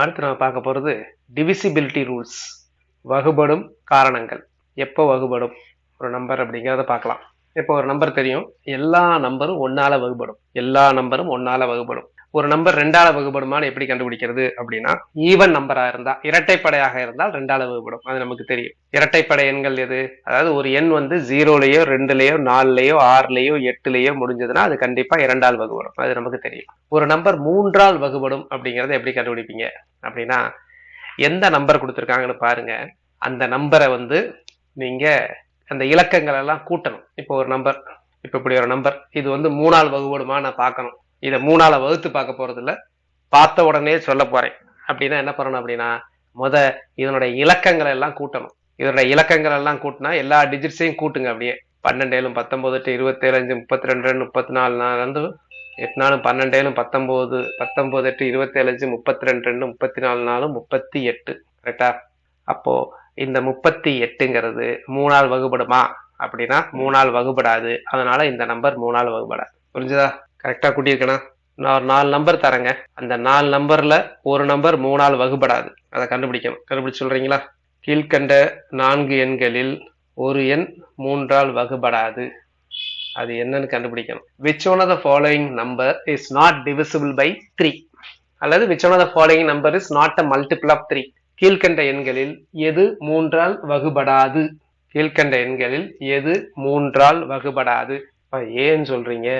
அடுத்து நம்ம பார்க்க போகிறது டிவிசிபிலிட்டி ரூல்ஸ் வகுபடும் காரணங்கள். எப்போ வகுபடும்? ஒரு நம்பர் அப்படிங்கிறத பார்க்கலாம். இப்போ ஒரு நம்பர் தெரியும். எல்லா நம்பரும் ஒன்னால வகுபடும். எல்லா நம்பரும் ஒன்னால வகுபடும். ஒரு நம்பர் ரெண்டால வகுபடுமான்னு எப்படி கண்டுபிடிக்கிறது அப்படின்னா ஈவன் நம்பரா இருந்தா இரட்டைப்படையாக இருந்தால் ரெண்டால வகுப்படும் அது நமக்கு தெரியும். இரட்டைப்படை எண்கள் எது? அதாவது ஒரு எண் வந்து ஜீரோலயோ ரெண்டுலயோ நாலுலயோ ஆறுலயோ எட்டுலயோ முடிஞ்சதுன்னா அது கண்டிப்பா இரண்டால் வகுபடும். அது நமக்கு தெரியும். ஒரு நம்பர் மூன்றால் வகுபடும் அப்படிங்கறத எப்படி கண்டுபிடிப்பீங்க? அப்படின்னா எந்த நம்பர் கொடுத்துருக்காங்கன்னு பாருங்க. அந்த நம்பரை வந்து நீங்க அந்த இலக்கங்கள் எல்லாம் கூட்டணும். இப்போ ஒரு நம்பர் இப்போ இப்படி ஒரு நம்பர் இது வந்து மூணால் வகுபடுமா நான் பார்க்கணும். இதை மூணால வகுத்து பார்க்க போறது பார்த்த உடனே சொல்ல போறேன். அப்படின்னா என்ன பண்ணணும் அப்படின்னா முத இதனுடைய இலக்கங்களை எல்லாம் கூட்டணும். இதனுடைய இலக்கங்கள் எல்லாம் கூட்டினா எல்லா டிஜிட்ஸையும் கூட்டுங்க அப்படியே. பன்னெண்டேலும் பத்தொன்பது எட்டு இருபத்தேழு அஞ்சு முப்பத்தி ரெண்டு ரெண்டு முப்பத்தி நாலு நாலு வந்து எட்டு நாளும் பன்னெண்டேலும் பத்தொன்பது பத்தொன்பது எட்டு இருபத்தேழு அஞ்சு முப்பத்தி ரெண்டு ரெண்டு முப்பத்தி நாலு நாலு முப்பத்தி எட்டு. கரெக்டா அப்போ இந்த முப்பத்தி எட்டுங்கிறது மூணால் வகுபடுமா? அப்படின்னா மூணால் வகுபடாது. அதனால இந்த நம்பர் மூணால் வகுபடாது. புரிஞ்சுதா? கரெக்டாக கூட்டியிருக்கேனா? நான் ஒரு நாலு நம்பர் தரேங்க. அந்த நாலு நம்பரில் ஒரு நம்பர் மூணால் வகுபடாது. அதை கண்டுபிடிக்கணும். கண்டுபிடிச்சு சொல்கிறீங்களா கீழ்கண்ட நான்கு எண்களில் ஒரு எண் மூன்றால் வகுபடாது. அது என்னன்னு கண்டுபிடிக்கணும். Which one of the following number is not divisible by three அல்லது which one of the following number is not a multiple of three கீழ்கண்ட எண்களில் எது மூன்றால் வகுபடாது? கீழ்கண்ட எண்களில் எது மூன்றால் வகுபடாது? ஏன்னு சொல்றீங்க?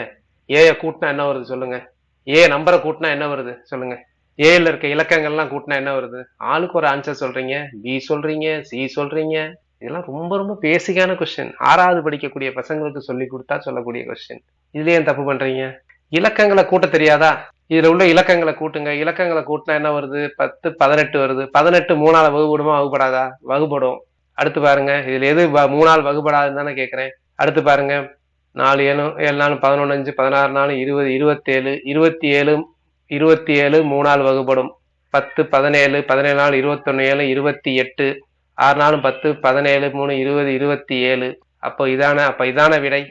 ஏய கூட்டினா என்ன வருது சொல்லுங்க. ஏ நம்பரை கூட்டினா என்ன வருது சொல்லுங்க. ஏல இருக்க இலக்கங்கள்லாம் கூட்டினா என்ன வருது? ஆளுக்கு ஒரு ஆன்சர் சொல்றீங்க பி சொல்றீங்க சி சொல்றீங்க. இதெல்லாம் ரொம்ப ரொம்ப பேசிக்கான கொஸ்டின் ஆறாவது படிக்கக்கூடிய பசங்களுக்கு சொல்லி கொடுத்தா சொல்லக்கூடிய கொஸ்டின் இதுல ஏன் தப்பு பண்றீங்க? இலக்கங்களை கூட்ட தெரியாதா? இதுல உள்ள இலக்கங்களை கூட்டுங்க. இலக்கங்களை கூட்டினா என்ன வருது? பத்து பதினெட்டு வருது. பதினெட்டு மூணாவது வகுப்படுமா வகுப்படாதா? வகுப்படும் அடுத்து பாருங்க. இதுல எது வ- மூணால் வகுப்படாதுன்னு தானே கேக்குறேன். அடுத்து பாருங்க. நாலு ஏழு ஏழு நாலு பதினொன்று அஞ்சு பதினாறு நாலு இருபது இருபத்தேழு இருபத்தி ஏழு இருபத்தி ஏழு மூணால் வகுப்படும். பத்து பதினேழு பதினேழு நாள் இருபத்தொன்னு ஏழு இருபத்தி எட்டு ஆறு நாலு பத்து பதினேழு மூணு இருபது இருபத்தி ஏழு. அப்போ இதான அப்போ இதான விடை.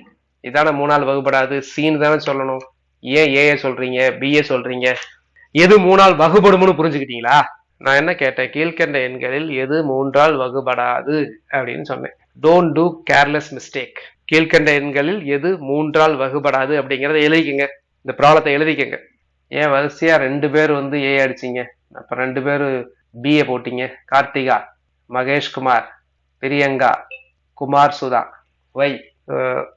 இதான மூணால் வகுப்படாது. சீன்னு தானே சொல்லணும். ஏன் ஏஏ சொல்றீங்க பிஏ சொல்றீங்க. எது மூணால் வகுப்படும்னு புரிஞ்சுக்கிட்டீங்களா? நான் என்ன கேட்டேன்? கீழ்கண்ட எண்களில் எது மூன்றால் வகுபடாது அப்படின்னு சொன்னேன். டோன்ட் டூ கேர்லெஸ் மிஸ்டேக் கீழ்கண்ட எண்களில் எது மூன்றால் வகுபடாது அப்படிங்கிறத எழுதிக்கங்க. இந்த ப்ராப்ளத்தை எழுதிக்கங்க. ஏன் வரிசையா ரெண்டு பேர் வந்து ஏ அடிச்சிங்க? அப்ப ரெண்டு பேர் பிஏ போட்டீங்க. Karthika Maheshkumar Priyanka Kumar Sudha. Why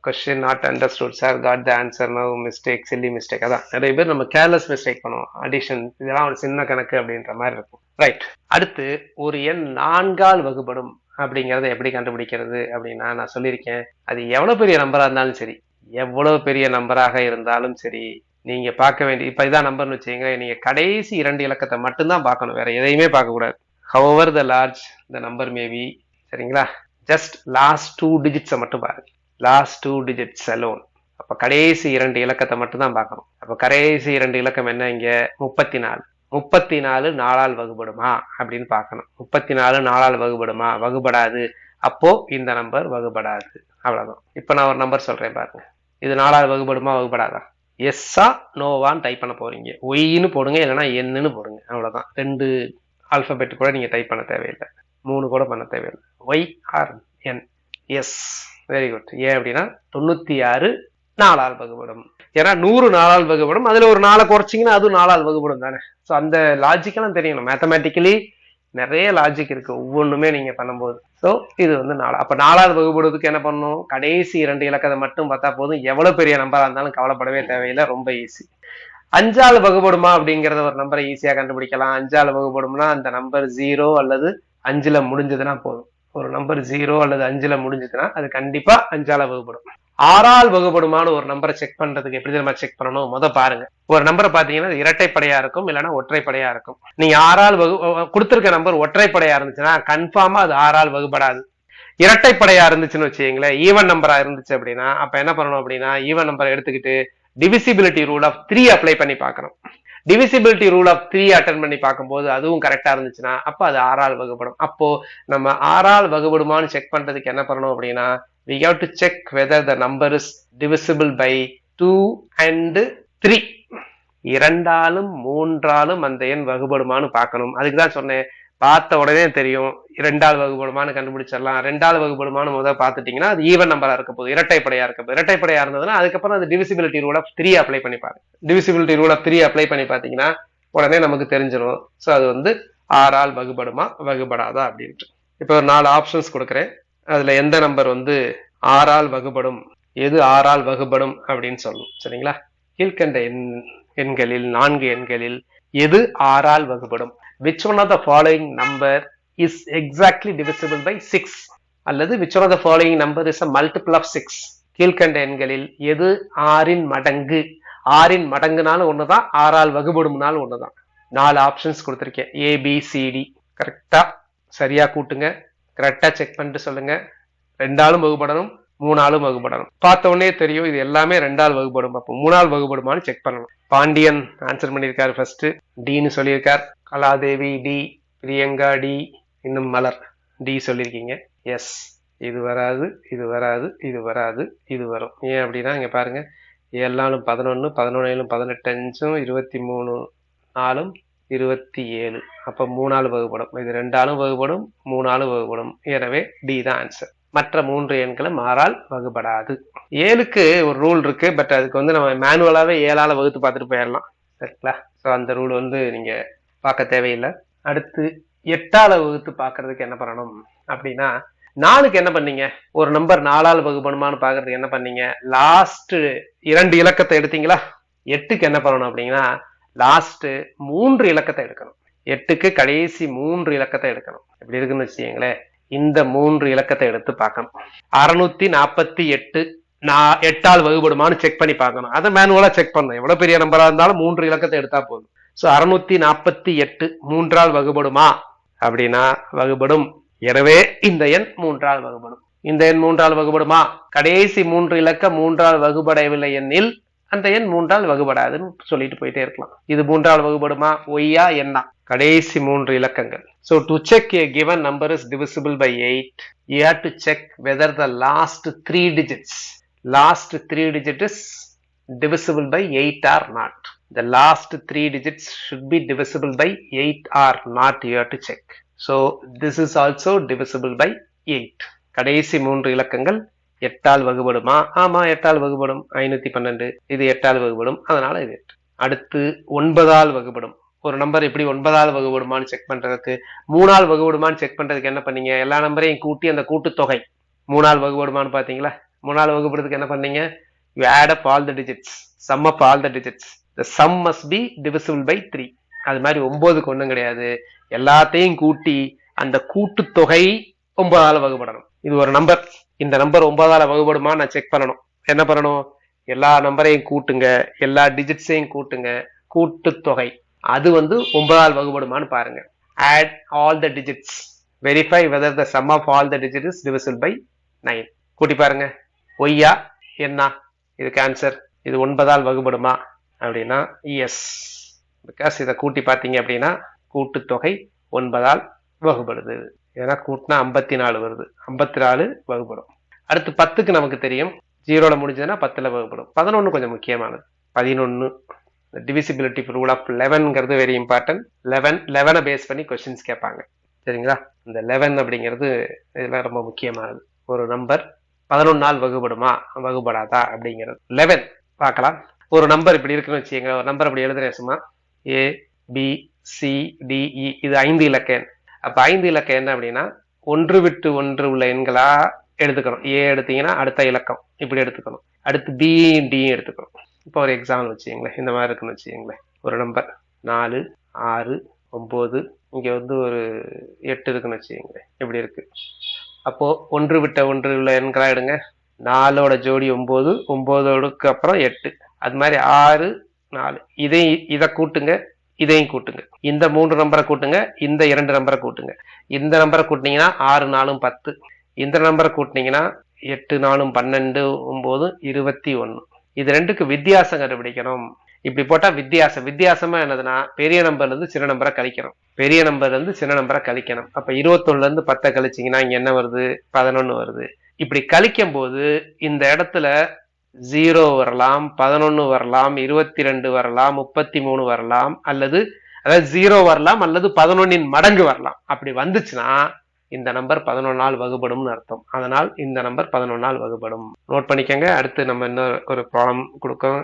question not understood sir got the answer no mistake silly mistake அதான். நிறைய பேர் நம்ம கேர்லெஸ் மிஸ்டேக் பண்ணுவோம். அடிஷன் இதெல்லாம் ஒரு சின்ன கணக்கு அப்படின்ற மாதிரி இருக்கும். ரைட் அடுத்து ஒரு எண் நான்கால் வகுபடும். அப்படிங்கிறத எப்படி கண்டுபிடிக்கிறது அப்படின்னா நான் சொல்லியிருக்கேன். அது எவ்வளோ பெரிய நம்பராக இருந்தாலும் சரி எவ்வளவு பெரிய நம்பராக இருந்தாலும் சரி நீங்க பார்க்க வேண்டிய இப்போ இதான் நம்பர்னு வச்சுங்க நீங்க கடைசி இரண்டு இலக்கத்தை மட்டும்தான் பார்க்கணும் வேற எதையுமே பார்க்கக்கூடாது our the large the number maybe சரிங்களா? ஜஸ்ட் லாஸ்ட் டூ டிஜிட்ஸை மட்டும் பாருங்க. லாஸ்ட் டூ டிஜிட்ஸ் அலோன் அப்போ கடைசி இரண்டு இலக்கத்தை மட்டும் தான் பார்க்கணும். அப்போ கடைசி இரண்டு இலக்கம் என்ன இங்கே? முப்பத்தி நாலு. முப்பத்தி நாலு நாளால் வகுபடுமா? அப்படின்னு பார்க்கணும். முப்பத்தி நாலு நாளால் வகுபடுமா? வகுபடாது. அப்போ இந்த நம்பர் வகுபடாது. அவ்வளவுதான். இப்போ நான் ஒரு நம்பர் சொல்றேன் பாருங்க. இது நாலால் வகுபடுமா வகுபடாதா? எஸ்ஸா நோவான்னு டைப் பண்ண போறீங்க. ஒய்ன்னு போடுங்க இல்லைன்னா என்னன்னு போடுங்க. அவ்வளவுதான். ரெண்டு ஆல்பபெட் கூட நீங்க டைப் பண்ண தேவையில்லை. மூணு கூட பண்ண தேவையில்லை. Y R N S very good ஏன் அப்படின்னா தொண்ணூத்தி ஆறு நாலால் வகுப்படும் ஏன்னா நூறு நாலால் வகுப்படும் அதுல ஒரு நாளை குறைச்சிங்கன்னா அதுவும் நாலால் வகுப்படும் தானே. ஸோ அந்த லாஜிக்கெல்லாம் தெரியணும். மேத்தமேட்டிக்கலி நிறைய லாஜிக் இருக்கு. ஒவ்வொன்றுமே நீங்க பண்ணும்போது. ஸோ இது வந்து நாலு அப்ப நாலாவது வகுப்படுறதுக்கு என்ன பண்ணணும்? கடைசி இரண்டு இலக்கத்தை மட்டும் பார்த்தா போதும். எவ்வளவு பெரிய நம்பரா இருந்தாலும் கவலைப்படவே தேவையில்லை. ரொம்ப ஈஸி அஞ்சாவது வகுப்படுமா அப்படிங்கறத ஒரு நம்பரை ஈஸியா கண்டுபிடிக்கலாம். அஞ்சாவது வகுப்படும்னா அந்த நம்பர் ஜீரோ அல்லது அஞ்சுல முடிஞ்சதுன்னா போதும். ஒரு நம்பர் ஜீரோ அல்லது அஞ்சுல முடிஞ்சதுன்னா அது கண்டிப்பா அஞ்சால வகுப்படும் ஆறால் வகுப்படுமான்னு ஒரு நம்பரை செக் பண்றதுக்கு எப்படி நம்ம செக் பண்ணணும்? முத பாருங்க. ஒரு நம்பரை பாத்தீங்கன்னா இரட்டைப்படையா இருக்கும் இல்லைன்னா ஒற்றைப்படையா இருக்கும். நீங்க ஆறால் வகு கொடுத்துருக்க நம்பர் ஒற்றைப்படையா இருந்துச்சுன்னா கன்ஃபார்மா அது ஆறால் வகுப்படாது இரட்டைப்படையா இருந்துச்சுன்னு வச்சுங்களேன் ஈவன் நம்பரா இருந்துச்சு அப்படின்னா அப்ப என்ன பண்ணணும் அப்படின்னா ஈவன் நம்பரை எடுத்துக்கிட்டு divisibility rule of three apply பண்ணி பார்க்கணும். டிவிசிபிலிட்டி ரூல் ஆஃப் த்ரீ அட்டன் பண்ணி பார்க்கும்போது அதுவும் கரெக்டா இருந்துச்சுன்னா அப்ப அது ஆறால் வகுப்படும் அப்போ நம்ம ஆறால் வகுப்படுமான்னு செக் பண்றதுக்கு என்ன பண்ணணும் அப்படின்னா we have to check whether the number is divisible by 2 and 3 இரண்டாலும் மூன்றாலும் அந்த எண் வகுபடுமான்னு பார்க்கணும். அதுக்கு தான் சொன்னேன். பார்த்த உடனே தெரியும். இரண்டால் வகுபடுமான்னு கண்டுபிடிச்சிடலாம். ரெண்டால் வகுபடுமான்னு முதல் பார்த்துட்டீங்கன்னா அது ஈவன் நம்பரா இருக்க போகுது. இரட்டைப்படையா இருக்க போகுது. இரட்டைப்படையா இருந்ததுன்னா அதுக்கப்புறம் அது divisibility rule of three apply பண்ணி பாருங்க. Divisibility rule of three apply பண்ணி பார்த்தீங்கன்னா உடனே நமக்கு தெரிஞ்சிடும் ஸோ அது வந்து ஆறால் வகுபடுமா வகுபடாதா அப்படின்ட்டு. இப்போ ஒரு நாலு ஆப்ஷன்ஸ் கொடுக்குறேன். அதுல எந்த நம்பர் வந்து ஆறால் வகுபடும் எது ஆறால் வகுபடும் அப்படின்னு சொல்லணும் சரிங்களா? கீழ்கண்ட எண் எண்களில் நான்கு எண்களில் எது ஆறால் வகுபடும்? Which one of the following number is exactly divisible by six அல்லது which one of the following number is a multiple of six கீழ்கண்ட எண்களில் எது ஆறின் மடங்கு? ஆறின் மடங்குனாலும் ஒண்ணுதான் ஆறால் வகுபடும்னாலும் ஒண்ணுதான். நாலு ஆப்ஷன்ஸ் கொடுத்துருக்கேன். ஏபிசிடி கரெக்டா சரியா கூட்டுங்க. கரெக்டாக செக் பண்ணிட்டு சொல்லுங்கள் ரெண்டாலும் வகுப்படணும் மூணாலும் வகுப்படணும் பார்த்த உடனே தெரியும் இது எல்லாமே ரெண்டால் வகுப்படும் அப்போ மூணாள் வகுப்படுமான்னு செக் பண்ணணும். பாண்டியன் ஆன்சர் பண்ணியிருக்காரு ஃபர்ஸ்ட் டின்னு சொல்லியிருக்கார். கலாதேவி டி பிரியங்கா டி இன்னும் மலர். டி சொல்லியிருக்கீங்க. எஸ் இது வராது இது வராது இது வராது இது வரும். ஏன் அப்படின்னா இங்கே பாருங்கள் ஏழு நாளும் பதினொன்று பதினொன்னும் பதினெட்டு அஞ்சும் இருபத்தி மூணு நாலும் இருபத்தி ஏழு. அப்போ மூணாலும் வகுப்படும். இது ரெண்டாலும் வகுப்படும் மூணாலும் வகுப்படும். எனவே டி தான் ஆன்சர் மற்ற மூன்று எண்களும் ஆறால் வகுப்படாது ஏழுக்கு ஒரு ரூல் இருக்கு பட் அதுக்கு வந்து நம்ம மேனுவலாகவே ஏழால வகுத்து பார்த்துட்டு போயிடலாம் சரிங்களா? ஸோ அந்த ரூல் வந்து நீங்க பார்க்க தேவையில்லை. அடுத்து எட்டால வகுத்து பார்க்கறதுக்கு என்ன பண்ணணும்? அப்படின்னா நாலுக்கு என்ன பண்ணீங்க? ஒரு நம்பர் நாலால் வகுப்பணுமான்னு பார்க்கறதுக்கு என்ன பண்ணீங்க? லாஸ்ட் இரண்டு இலக்கத்தை எடுத்தீங்களா? எட்டுக்கு என்ன பண்ணணும் அப்படின்னா லாஸ்ட்டு மூன்று இலக்கத்தை எடுக்கணும். எட்டுக்கு கடைசி மூன்று இலக்கத்தை எடுக்கணும். எப்படி இருக்குன்னு வச்சுக்கீங்களேன். இந்த மூன்று இலக்கத்தை எடுத்து பார்க்கணும். அறுநூத்தி நாற்பத்தி எட்டு நான் எட்டால் வகுபடுமான்னு செக் பண்ணி பார்க்கணும். அதை மேனுவலாக செக் பண்ணணும். எவ்வளோ பெரிய நம்பராக இருந்தாலும் மூன்று இலக்கத்தை எடுத்தா போதும். ஸோ அறுநூத்தி நாற்பத்தி எட்டு மூன்றால் வகுபடுமா? அப்படின்னா வகுபடும். எனவே இந்த எண் மூன்றால் வகுபடும். இந்த எண் மூன்றால் வகுபடுமா? கடைசி மூன்று இலக்க மூன்றால் வகுபடவில்லை எண்ணில் அந்த எண் மூன்றால் வகுபடாதுன்னு சொல்லிட்டு போயிட்டே இருக்கலாம் இது மூன்றால் வகுபடுமா ஒய்யா என்ன கடைசி மூன்று இலக்கங்கள் so to check a given number is divisible by eight you have to check whether the last three digits last three digit is divisible by eight or not The last three digits should be divisible by eight or not you have to check so this is also divisible by eight கடைசி மூன்று இலக்கங்கள் எட்டால் வகுபடுமா? ஆமா எட்டால் வகுபடும். ஐநூத்தி பன்னெண்டு. இது எட்டால் வகுபடும். அதனால இது எட்டு. அடுத்து ஒன்பதால் வகுபடும். ஒரு நம்பர் எப்படி ஒன்பதால் வகுபடுமான்னு செக் பண்றதுக்கு? மூணால் வகுபடுமான்னு செக் பண்றதுக்கு என்ன பண்ணீங்க? எல்லா நம்பரையும் கூட்டி அந்த கூட்டுத்தொகை. மூணால் வகுபடுமான்னு பாத்தீங்களா? மூணால் வகுபடுறதுக்கு என்ன பண்ணீங்க? You add up all the digits sum up all the digits the sum must be divisible by three அது மாதிரி ஒன்பதுக்கு ஒன்றும் கிடையாது. எல்லாத்தையும் கூட்டி அந்த கூட்டுத்தொகை ஒன்பதால் வகுபடணும். இது ஒரு நம்பர். இந்த நம்பர் ஒன்பதால வகுபடுமா? நான் செக் பண்ணணும். என்ன பண்ணணும்? எல்லா நம்பரையும் கூட்டுங்க. எல்லா டிஜிட்ஸையும் கூட்டுங்க. கூட்டுத்தொகை. அது வந்து ஒன்பதால் வகுபடுமான்னு பாருங்க. Add all the digits verify whether the sum of all the digit is by nine கூட்டி பாருங்க. ஒய்யா என்ன? இதுக்கு ஆன்சர் இது ஒன்பதால் வகுபடுமா? அப்படின்னா எஸ் பிகாஸ் இதை கூட்டி பார்த்தீங்க அப்படின்னா கூட்டுத்தொகை ஒன்பதால் வகுபடுது. ஏன்னா கூட்டினா ஐம்பத்தி நாலு வருது. ஐம்பத்தி நாலு வகுப்படும். அடுத்து பத்துக்கு நமக்கு தெரியும். ஜீரோல முடிஞ்சதுன்னா பத்துல வகுப்படும். பதினொன்று கொஞ்சம் முக்கியமானது. பதினொன்று டிவிசிபிலிட்டி ரூல் ஆஃப் லெவன்ங்கிறது வெரி இம்பார்ட்டன்ட் லெவன் லெவனை பேஸ் பண்ணி கொஸ்டின்ஸ் கேட்பாங்க. சரிங்களா? இந்த லெவன் அப்படிங்கிறது இதெல்லாம் ரொம்ப முக்கியமானது. ஒரு நம்பர் பதினொன்று நாள் வகுப்படுமா வகுப்படாதா அப்படிங்கிறது. லெவன் பார்க்கலாம். ஒரு நம்பர் இப்படி இருக்குன்னு வச்சுக்கோங்க ஒரு நம்பர் அப்படி எழுதுறேன் சும்மா. ஏ பி சி டிஇ இது ஐந்து இலக்க எண் அப்ப ஐந்து இலக்கம் என்ன அப்படின்னா ஒன்று விட்டு ஒன்று உள்ள எண்களா எடுத்துக்கணும். ஏ எடுத்தீங்கன்னா அடுத்த இலக்கம். இப்படி எடுத்துக்கணும். அடுத்து பி டியும் எடுத்துக்கணும். இப்போ ஒரு எக்ஸாம்பிள் வச்சுக்கோங்களேன். இந்த மாதிரி இருக்குன்னு வச்சுக்கோங்களேன். ஒரு நம்பர் நாலு ஆறு ஒம்பது. இங்க வந்து ஒரு எட்டு இருக்குன்னு வச்சுக்கோங்களேன். இப்படி இருக்கு. அப்போ ஒன்று விட்ட ஒன்று உள்ள எண்களா எடுங்க. நாலோட ஜோடி ஒன்பது ஒன்பதோடுக்கு அப்புறம் எட்டு. அது மாதிரி ஆறு நாலு. இதையும் இதை கூட்டுங்க. இதையும் கூட்டுங்க. இந்த மூன்று நம்பரை கூட்டுங்க இந்த இரண்டு நம்பரை கூட்டுங்க. இந்த நம்பரை கூட்டினீங்கன்னா ஆறு நாலும் பத்து. இந்த நம்பரை கூட்டினீங்கன்னா எட்டு நாலும் பன்னெண்டு ஒம்பது இருபத்தி ஒன்று இது ரெண்டுக்கு வித்தியாசம் கண்டுபிடிக்கணும். இப்படி போட்டால் வித்தியாசம். வித்தியாசமாக என்னதுன்னா பெரிய நம்பர்லேருந்து சின்ன நம்பரை கழிக்கணும். பெரிய நம்பர்லேருந்து சின்ன நம்பரை கழிக்கணும். அப்போ இருபத்தொன்னுலேருந்து பத்தை கழிச்சிங்கன்னா இங்கே என்ன வருது? பதினொன்று வருது. இப்படி கழிக்கும் போது இந்த இடத்துல ஜீரோ வரலாம் பதினொன்று வரலாம் இருபத்தி ரெண்டு வரலாம் முப்பத்தி மூணு வரலாம் அல்லது அதாவது ஜீரோ வரலாம் அல்லது பதினொன்னின் மடங்கு வரலாம். அப்படி வந்துச்சுன்னா இந்த நம்பர் பதினொன்னால் வகுபடும்னு அர்த்தம். அதனால் இந்த நம்பர் பதினொன்னால் வகுபடும். நோட் பண்ணிக்கோங்க. அடுத்து நம்ம இன்னொரு ஒரு ப்ராப்ளம் கொடுக்கும்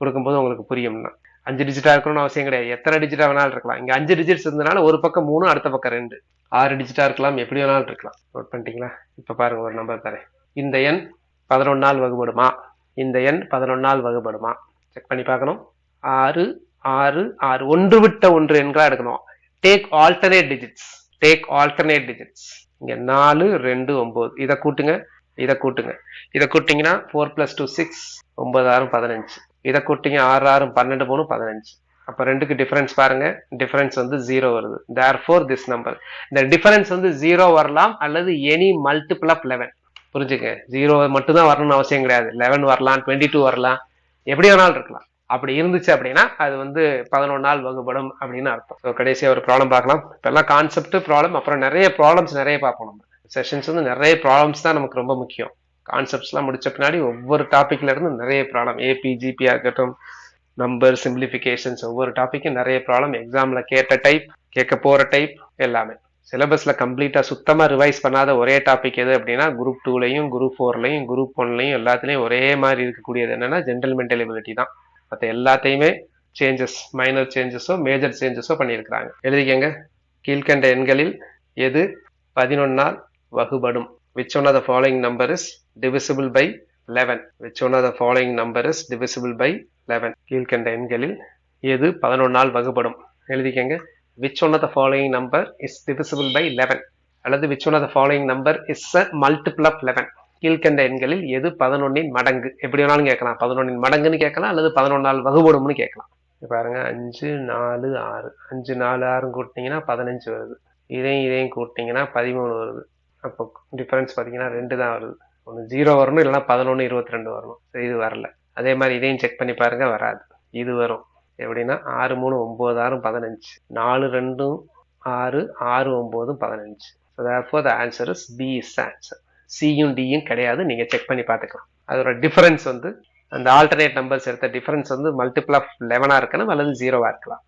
கொடுக்கும்போது உங்களுக்கு புரியும்னா. அஞ்சு டிஜிட்டா இருக்கணும்னு அவசியம் கிடையாது. எத்தனை டிஜிட்டா வேணாலும் இருக்கலாம். இங்க அஞ்சு டிஜிட்ஸ் இருந்தனால ஒரு பக்கம் மூணு அடுத்த பக்கம் ரெண்டு. ஆறு டிஜிட்டா இருக்கலாம். எப்படி வேணாலும் இருக்கலாம். நோட் பண்ணிட்டீங்களா? இப்ப பாருங்க ஒரு நம்பர் தரேன். இந்த எண் பதினொன்னால் வகுபடுமா? இந்த எண் பதினொன்னால் வகுபடுமா செக் பண்ணி பார்க்கணும். ஆறு ஆறு ஆறு. ஒன்று விட்ட ஒன்று எண்களா எடுக்கணும். Take alternate digits take alternate digits இங்க நாலு ரெண்டு ஒன்பது இதை கூட்டுங்க. இதை கூட்டுங்க. இதை கூட்டிங்கன்னா ஃபோர் பிளஸ் டூ சிக்ஸ் ஒன்பதாயிரம் பதினஞ்சு. இதை கூட்டிங்க ஆறு ஆறும் பன்னெண்டு மூணு பதினஞ்சு. அப்போ ரெண்டுக்கு டிஃபரன்ஸ் பாருங்க. டிஃபரன்ஸ் வந்து ஜீரோ வருது. தேர் ஃபோர் திஸ் நம்பர் இந்த டிஃபரன்ஸ் வந்து ஜீரோ வரலாம் அல்லது எனி மல்டிபிள் ஆஃப் லெவன் புரிஞ்சுக்க? ஜீரோ மட்டும்தான் வரணும்னு அவசியம் கிடையாது. லெவன் வரலாம் டுவெண்ட்டி டூ வரலாம் எப்படி வேணாலும் இருக்கலாம். அப்படி இருந்துச்சு அப்படின்னா அது வந்து பதினொன்று நாள் வகுப்படும் அப்படின்னு அர்த்தம். ஸோ கடைசியாக ஒரு ப்ராப்ளம் பார்க்கலாம். இப்போல்லாம் கான்செப்ட் ப்ராப்ளம் அப்புறம் நிறைய ப்ராப்ளம்ஸ் நிறைய பார்ப்போம் நம்ம. செஷன்ஸ் வந்து நிறைய ப்ராப்ளம்ஸ் தான் நமக்கு ரொம்ப முக்கியம். கான்செப்ட்ஸ்லாம் முடிச்ச பின்னாடி ஒவ்வொரு டாப்பிக்ல இருந்து நிறைய ப்ராப்ளம் ஏபிஜிபியா இருக்கட்டும் நம்பர் சிம்பிளிஃபிகேஷன்ஸ் ஒவ்வொரு டாப்பிக்கும் நிறைய ப்ராப்ளம் எக்ஸாமில் கேட்ட டைப் கேட்க போகிற டைப் எல்லாமே. சிலபஸ்ல கம்ப்ளீட்டா சுத்தமா ரிவைஸ் பண்ணாத ஒரே டாபிக் எது அப்படின்னா குரூப் டூலையும் குரூப் ஃபோர்லையும் குரூப் ஒன்லையும் எல்லாத்துலயும் ஒரே மாதிரி இருக்கக்கூடியது என்னன்னா ஜென்ரல் மென்டலிபிலிட்டி தான். மற்ற எல்லாத்தையுமே சேஞ்சஸ் மைனர் சேஞ்சஸோ மேஜர் சேஞ்சஸோ பண்ணியிருக்கிறாங்க. எழுதிக்கங்க. கீழ்கண்ட எண்களில் எது பதினொன்னால் வகுபடும்? Which one of the following number is divisible by eleven which one of the following number is divisible by eleven கீழ்கண்ட எண்களில் எது பதினொன்னால் வகுபடும்? எழுதிக்கங்க. Which one of the following number is divisible by 11 அல்லது which one of the following number is a multiple of 11 கீழ்கண்ட எண்களில் எது பதினொன்னின் மடங்கு? எப்படி வேணாலும் கேட்கலாம். பதினொன்னின் மடங்குன்னு கேட்கலாம் அல்லது பதினொன்னால் வகுபடும்னு கேட்கலாம். இங்க பாருங்க அஞ்சு நாலு ஆறு. அஞ்சு நாலு ஆறுன்னு கூட்டினீங்கன்னா பதினஞ்சு வருது. இதையும் இதையும் கூட்டினீங்கன்னா பதிமூணு வருது. அப்போ டிஃபரன்ஸ் பார்த்தீங்கன்னா ரெண்டு தான் வருது. ஒன்று ஜீரோ வரணும் இல்லைன்னா பதினொன்று இருபத்தி ரெண்டு வரணும். இது வரல. அதே மாதிரி இதையும் செக் பண்ணி பாருங்க வராது. இது வரும். எப்படின்னா ஆறு மூணு ஒம்பது ஆறும் பதினஞ்சு. நாலு ரெண்டும் ஆறு ஆறு ஒம்போதும் பதினஞ்சு. So therefore the answer is B is answer சியும் டியும் கிடையாது. நீங்கள் செக் பண்ணி பார்த்துக்கலாம். அதோட டிஃபரன்ஸ் வந்து அந்த ஆல்டர்னேட் நம்பர்ஸ் எடுத்த டிஃபரன்ஸ் வந்து மல்டிபிள் ஆஃப் லெவனாக இருக்கணும் அல்லது ஜீரோவாக இருக்கலாம்.